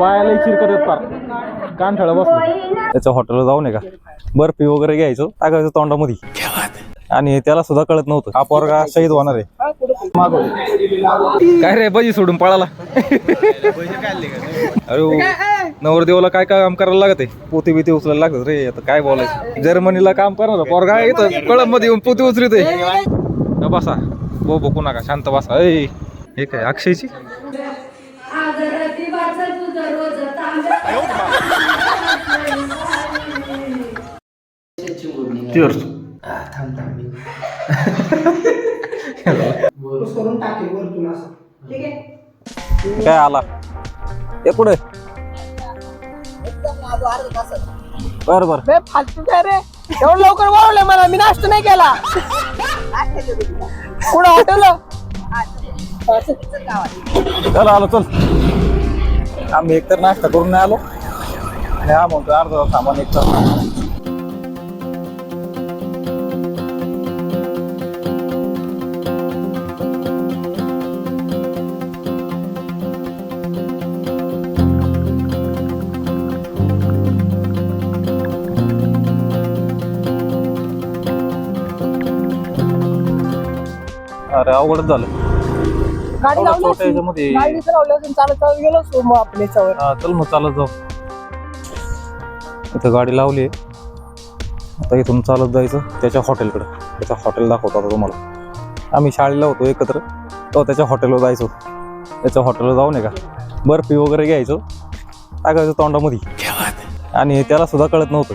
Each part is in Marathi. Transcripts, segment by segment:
बायाला खीर करत पार कानठळ बसलो. त्याच्या हॉटेलला जाऊ नये का? बर्फी वगैरे घ्यायचं टाकायचं तोंडामध्ये. आणि त्याला सुद्धा कळत नव्हतं. हा पोरगा शहीद होणार आहे. मागव. काय रे बजी सोडून पळाला. अरे नवरदेवाला काय काय काम करायला लागत आहे? पोती बिती उचलायला लागत रे आता काय बोलायचं? जर्मनीला काम करणार पोरगा आहे इथं. कळममध्ये येऊन पोती उचलते बसा. बो बघू नका. शांत बसा. हे काय अक्षयची? Cheers. करून टाकेल वरतून असं. ठीक आहे? काय आला? हे पुढे. बर बर. बे फालतू काय रे? एवढं लवकर वळवलं मला मी नाश्ता नाही केला. पुढं हॉटेल चल आलो चल. आम्ही एकतर नाश्ता करून नाही आलो. आणि हा म्हणतो अर्धा सामान एक अरे अवघडच झालं. गाडी एवढं लावली छोट्या असती. ह्याच्यामध्ये- गाडी इथं लावली असून चालत चालत गेलो असतो मग आपण याच्यावर. हा चल मग चालत जाऊ. इथं गाडी लावली आता इथून चालत जायचं त्याच्या हॉटेलकडे. त्याच्या हॉटेल दाखवतो आता तुम्हाला. आम्ही शाळेला होतो एकत्र तो त्याच्या हॉटेलवर जायचो. त्याच्या हॉटेलवर जाऊ नये का? बर्फी वगैरे घ्यायचो टाकायचं तोंडामध्ये. आणि त्याला सुद्धा कळत नव्हतं.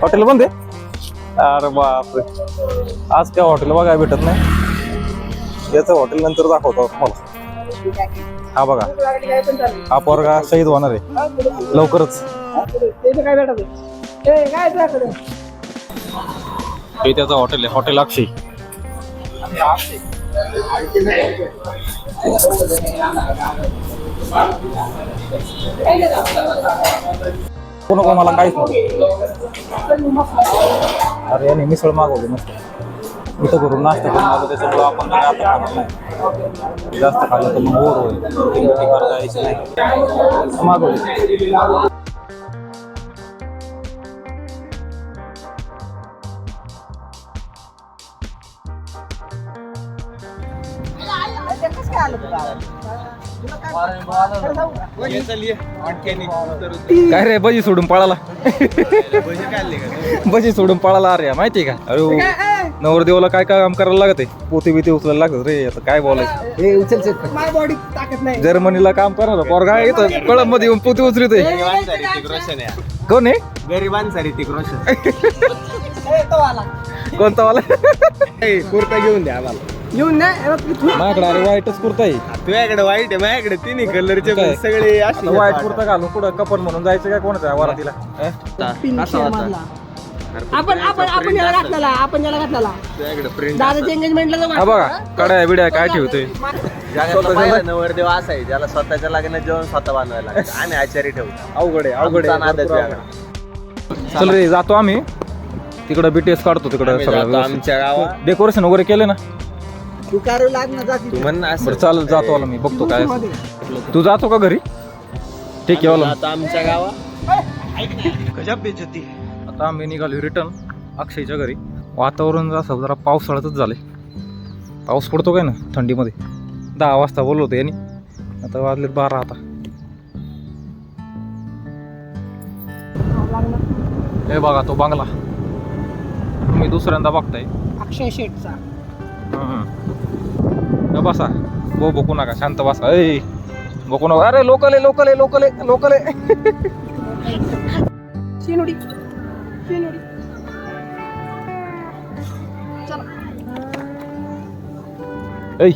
हॉटेल बंद आहे? अरे बापरे. आज काय हॉटेल बघायला भेटत नाही? याचं हॉटेल नंतर दाखवतो तुम्हाला. हा बघा. हा पोरगा शहीद होणार आहे. लवकरच. हे त्याचं हॉटेल आहे. हॉटेल अक्षय. कोण कोण मला काहीच नाही. अरे याने मिसळ मागवली मस्त. इथं करून नाश्ता करून आलो त्याच्यामुळं आपण काय आता खाणार नाही. जास्त खाल्लं तर मग बोर होईल. जायचं करता नाही. मागवली. काय रे बजी सोडून पळाला. बजी सोडून पळाला अरे माहिती का? अरे नवरदेवाला काय काय काम करायला लागत? आहे पोते बिते उचलायला लागत रे आता काय बोलायचं? माय बॉडी ताकद नाही. जर्मनीला काम करणार पोरगा इथं कळममध्ये येऊन पोते उचलते कोण आहे? गरिबांसाठी ती रोशन कोणता वाला? कुर्ता घेऊन द्या आम्हाला. येऊन नाही. माझ्याकडे अरे वाईटच कुर्ता आहे. तुझ्याकडे वाईट आहे माझ्याकडे तिन्ही कलरचे काय? पण सगळे असे वाईट कुर्ता घालून पुढं कपन म्हणून जायचं काय कोणाच्या वरातीला? पिंक शेड मधला. आपण आपण आपण याला घातलेला आपण याला घातलेला. तुझ्याकडे प्रिंट दादाच्या एंगेजमेंटला हा बघा कड्या बिड्या काय ठेवतोय? नवरदेव असा आहे ज्याला स्वतःच्या लग्नात जेवण स्वतः बनवायला लागतं. आणि आचारी ठेवतो. अवघड आहे अवघड आमचा नाद आहे आहे. तुझ्याकडे. चल रे जातो आम्ही. तिकडं बीटीएस काढतो तिकडं आम्ही जातो आमच्या गावात. डेकोरेशन वगैरे केले ना? तू जाती. म्हण ना असं. बरं चालत जातो आला मी. बघतो काय असेल. तू जातो का घरी? ठीक आहे जातो आमच्या गावात आता आम्ही निघालो रिटर्न अक्षयच्या घरी. वातावरण असं जरा पावसाळ्यातच झालंय. पाऊस पडतो काय ना थंडीमध्ये. दहा वाजता बोललो होतो यांनी. आता वाजलेत बारा आता. हे बघा तो बांगला. मी दुसऱ्यांदा बघताय. अक्षय शेठचा. हम्म. बसा. बो बघू नका. शांत बसा. ऐ बघू नका. अरे लोकल आहे लोकल आहे लोकल आहे लोकल. आहे शिनुडी. शिनुडी ऐ.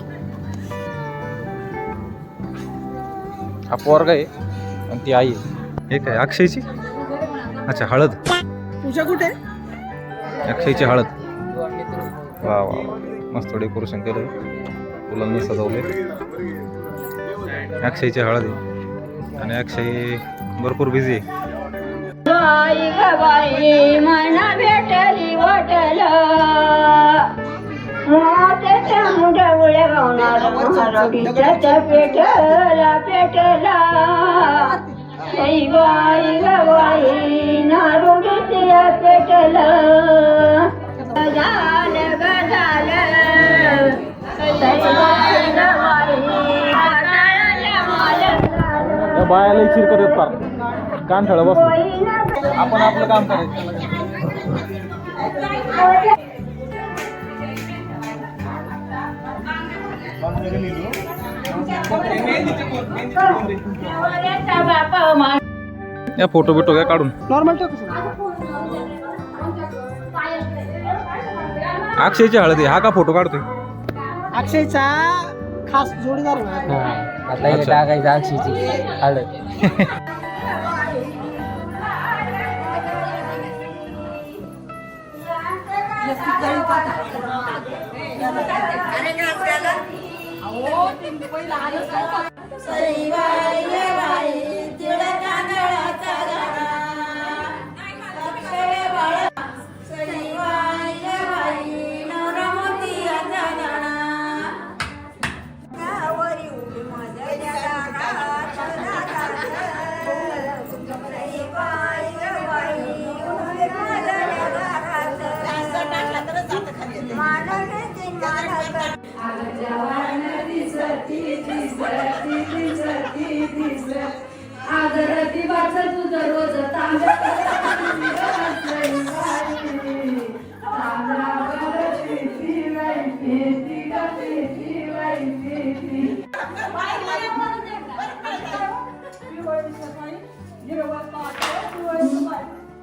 हा पोरगा आहे आणि ती आई आहे. हे काय अक्षयची? अच्छा हळद. तुझ्या कुठे? अक्षयची हळद. वा वा वा. मस्त डेकोरेशन केलं फुलांनी सजवले. अक्षयची हळद. आणि अक्षय भरपूर बिझी पेटला पेटला बाई गवाई नारू पेटला बायाला चिरकत येत पार कान ठळ बस. आपण आपलं काम करायचं या फोटो बिटो काय काढून. नॉर्मल अक्षयची हळदी हा का फोटो काढतोय? अक्षयचा खास जोडीदार आहे माझा. आता हे अच्छा. टाकायचं अक्षयची हळद आगरती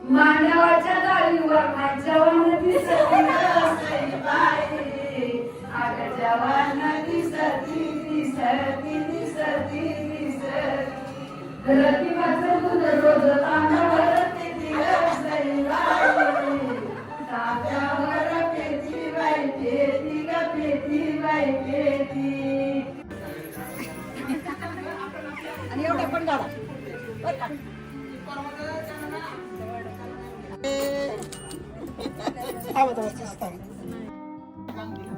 मांडवाच्या गाडीवर जवान दिसती जवान दिसती दिसती दिसती दिसती रती रोज तांब्यावर बाई. बाई ग बाई आणि एवढे पण काढा थांबा, थांबा,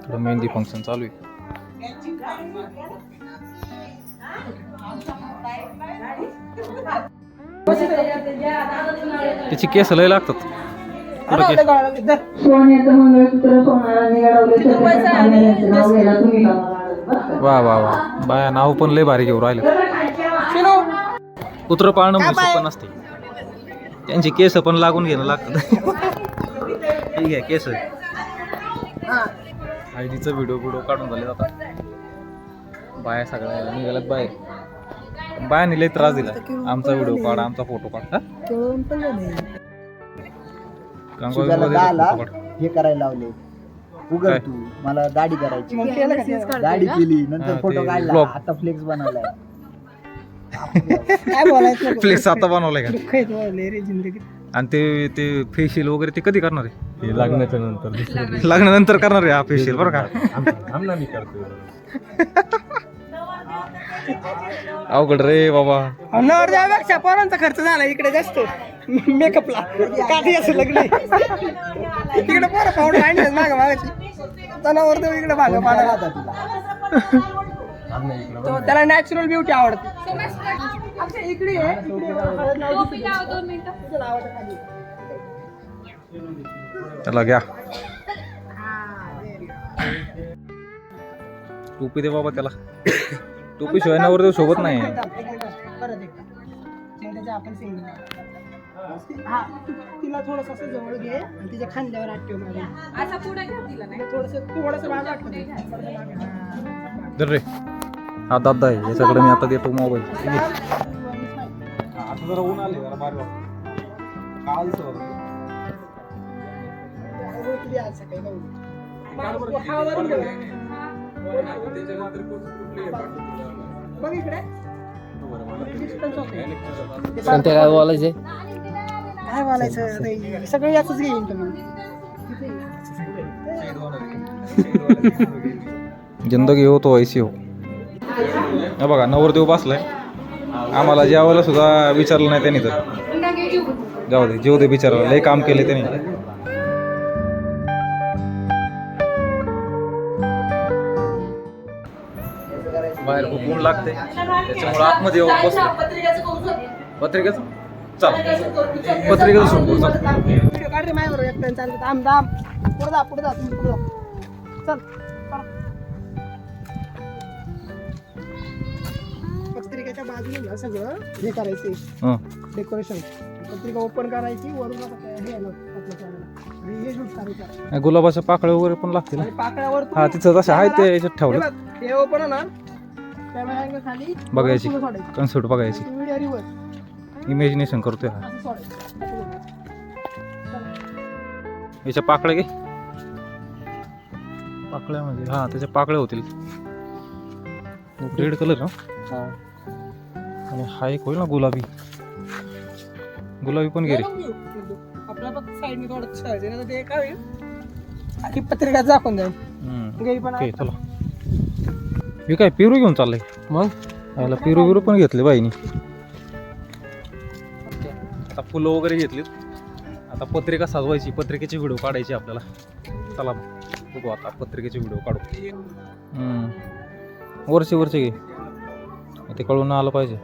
थोडं मेहंदी फंक्शन चालू आहे. त्याची केस लय लागतात. वा वा वा. बाया नाव पण लय भारी घेऊ राहिले. कुत्र पाळणं पण असते. बाय? त्यांची केस पण लागून घेणं लागतात ठीक आहे केस हा. हळदीचं व्हिडिओ व्हिडिओ काढून झाले जातात बाया सगळ्या निघाल्यात बाहेर. बायाने लय त्रास दिला आमचा व्हिडिओ काढ आमचा फोटो काढ. हा? हे करायला लावले. उघड? तू मला दाढी करायची? दाढी केली नंतर फोटो काढला. आता फ्लेक्स बनवलाय. काय बोलायचं? नको. फ्लेक्स आता बनवलाय का? आणि ते ते फेशियल वगैरे ते कधी करणार आहे? हे लागण्याच्या नंतर दुसऱ्या लग्नानंतर करणार आहे हा फेशियल बरं का? आमना मी करतो अवघड रे बाबा. नवरदेवापेक्षा पोरांचा खर्च झाला इकडे जास्त मेकअपला. काठी असं लग्न आहे. तिकडे पोरं पाहुणे आणले माग मागाची नवरदेव इकडे माग पाडा तुला. तो त्याला नॅचरल ब्युटी आवडते. आमच्या इकडे आहे, इकडे हळद लावली. त्याला घ्या. टोपी दे बाबा त्याला. टोपी शिवाय सोबत नाही. हा. तू तिला थोडस असं जवळ घे आणि तिच्या खांद्यावर हात ठेव मागे. असा पुढे घ्या तिला नाही. थोडस थोडस. हा. रे. हा दादा आहे. याच्याकडे मी आता देतो मोबाईल. हा. आता जरा ऊन आले जरा बाहेर काल किती आज सकाळी. हा, वरून ठेव. बघ इकडे. कोणत्या काय बोलायचे? काय बोलायचं? आता सगळं याच घेईन तुम्ही. जिंदगी हो तो ऐसी हो. हे बघा नवरदेव बसलाय. आम्हाला जेवायला सुद्धा विचारलं नाही त्यांनी तर. जाऊ दे जेव दे विचारलं लय काम केले त्यांनी. बाहेर खूप ऊन लागते. त्याच्यामुळे आतमध्ये येऊन बसलो पत्रिकेचं? चल. पत्रिकेचं शूट करू चल. पत्रिकेच्या बाजूने ना सगळं हे करायचे. डेकोरेशन पत्रिका ओपन करायची वरून गुलाबाच्या पाकळ्या वगैरे पण लागतील पाकळ्यावर हा तिथं जसं आहे ते याच्यात ठेवलं हे ओपन होणार कॅमेरा अँगल खाली? बघायची. पुढं सोडायचं. कन्सेप्ट बघायची. व्हिडिओ इमॅजिनेशन करतोय हा. असं सोडायचं. याच्या पाकळ्या घे. पाकळ्या म्हणजे हा त्याच्या पाकळ्या होतील. रेड कलर ना आणि हा एक होईल ना गुलाबी. गुलाबी पण घे रे. आपला फक्त साईडने थोडं ठेवायचं नाही तर ते काय होईल आखी पत्रिका दाखवून जाईल हम्म. गई पण ओके चला. हे काय पेरू घेऊन चाललंय? मग? याला पेरू बिरू पण घेतले बाईनी. आता फुलं वगैरे घेतलीत. आता पत्रिका सजवायची पत्रिकेची व्हिडिओ काढायची आपल्याला. चला बघू आता पत्रिकेची व्हिडिओ काढू. हम्म. वरचे वरचे घे. ते कळून आलं पाहिजे.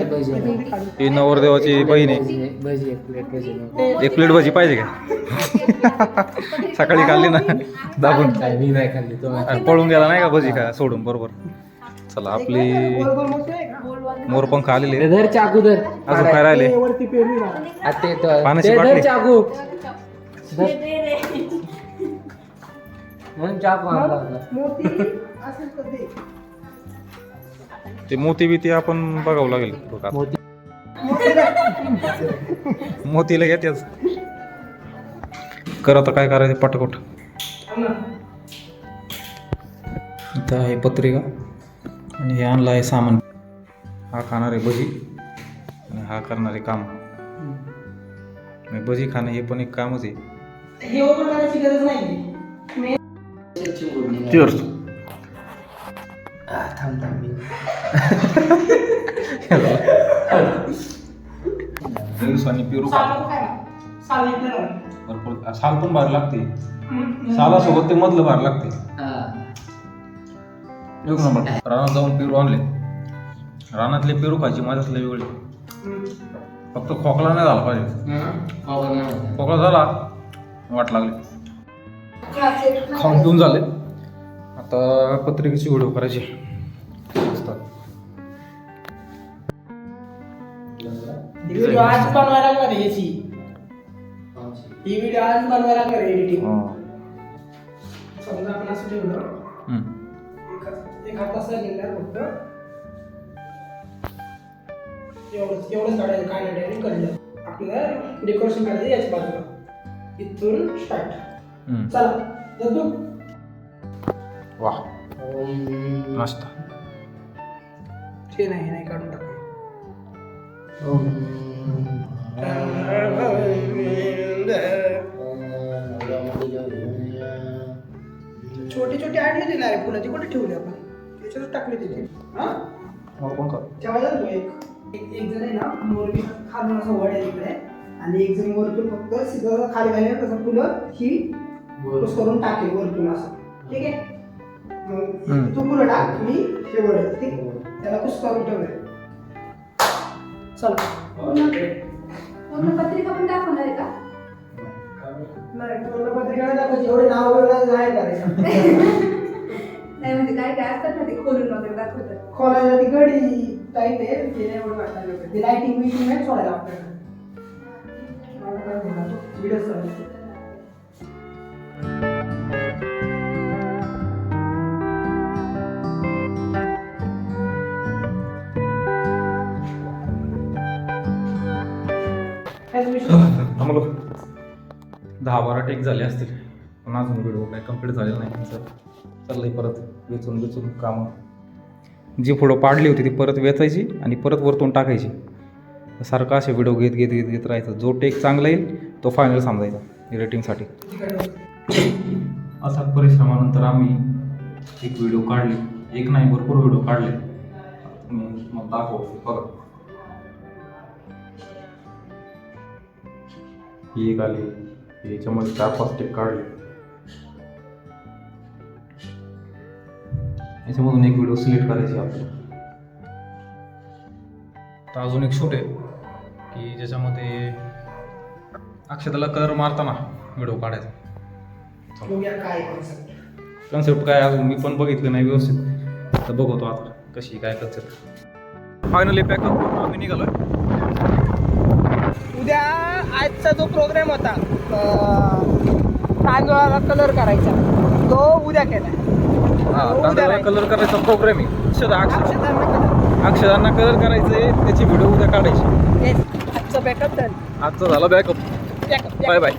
ही नवरदेवाची बहीण आहे भजी एक प्लेट भजी एक प्लेट भाजी पाहिजे का सकाळी खाल्ली ना दाबून काय मी नाही खाल्ली तो आणि पळून गेला नाही का भजी काय सोडून बरोबर चला आपली का? मोरपंख आलेले. धर चाकू धर अजून काय राहिले. आ, ते पाण्याची ते बाटली. धर चाकू. म्हणून चाकू आणला होता असेल तर दे. ते मोती बिती आपण बघावं लागेल. मोती. मोतीला घेतेच कर आता काय करायचं पटकट इथं आहे पत्रिका आणि हे आणलं आहे सामान. हा खाणार आहे भजी आणि हा करणार आहे काम. आणि भजी खाणं हे पण एक कामच आहे. हे गरज नाही Cheers. आ, थांब थांब मी पिरू खा साल काय साल इकडे राहा. भरपूर. साल पण भारी लागते. सालासोबत ते मधलं भारी लागते. हा. एक नंबर. रानात जाऊन पेरू आणले. रानातले पेरू खायची माझ्याच लय वेगळी. फक्त खोकला नाही झाला पाहिजे. हं? खोकला झाला. वाट लागली. खाऊन पिऊन झाले. आता पत्रिकेची व्हिडिओ करायची व्हिडिओ आज बनवायला लागणार आहे याची. ही व्हिडिओ आज बनवायला लागणार आहे एडिटिंग. समजा आपण असं ठेवलं. हम्म. एक- एक हात असा निघणार फक्त. एवढंच एवढंच काढायचं. काय नाही डायरेक्ट कळलं आपल्याला डेकोरेशन करायचं याच बाजूला. इथून स्टार्ट. चला जातो. वा. ओम. मस्त. ते नाही हे नाही काढून टाका. ओम. छोटे छोटे आणले होते ना रे कुठे ठेवले आपण? त्याच्यातच टाकले तिथे हा? पण कर? तो एक. एक जण आहे ना मोरबी खालून असं वड आहे तिकडे. आणि एक जण वरतून फक्त सिधं खाली घालून तसं फुलं ही करून टाकेल वरतून असं. ठीक आहे? मग. तू टाक मी हे आहे, ठीक? त्याला कुस करून ठेवलंय. चला. पूर्ण पत्रिका पण दाखवणार आहे का? नाही पूर्ण पत्रिका दाखवायची एवढे नाव वगैरे नाही करायचं नाही? म्हणजे काय काय असतात ना ते खोलून वगैरे दाखवतात. खोलायला ती गडी टाईट आहे ते नाही एवढं वाटायला. ते लाईटिंग नाही सोडायला आपल्याला व्हिडिओ दहा बारा टेक झाले असतील. पण अजून व्हिडिओ काय कंप्लीट झालेला नाही सर चाललंय परत वेचून वेचून कामं. जी फोटो पाडली होती ती परत वेचायची आणि परत वरतून टाकायची. सारखं असे व्हिडिओ घेत घेत घेत घेत राहायचं. जो टेक चांगला येईल तो फायनल समजायचा रेटिंगसाठी असा परिश्रमानंतर आम्ही एक व्हिडिओ काढली. एक नाही भरपूर व्हिडिओ काढले. मी मग दाखव बघा. ही एक आली. याच्यामध्ये चार पाच टेक काढले याच्यामधून एक व्हिडिओ सिलेक्ट करायची आपल्याला. तर अजून एक शूट आहे की ज्याच्यामध्ये अक्षताला कलर मारताना व्हिडिओ काढायचा. कन्सेप्ट काय अजून? मी पण बघितलं नाही व्यवस्थित. तर बघतो आता कशी काय कन्सेप्ट फायनली पॅकअप करून आम्ही निघालोय. उद्या आजचा जो प्रोग्राम होता तांदूळाला कलर करायचा तो उद्या केलाय हा उद्या तांदळाला. कलर करायचा प्रोग्राम आहे अक्षदा. अक्षदांना कलर करायचे त्याची व्हिडिओ उद्या काढायची. आजचं बॅकअप झालं आजचा झाला बॅकअप बाय. बाय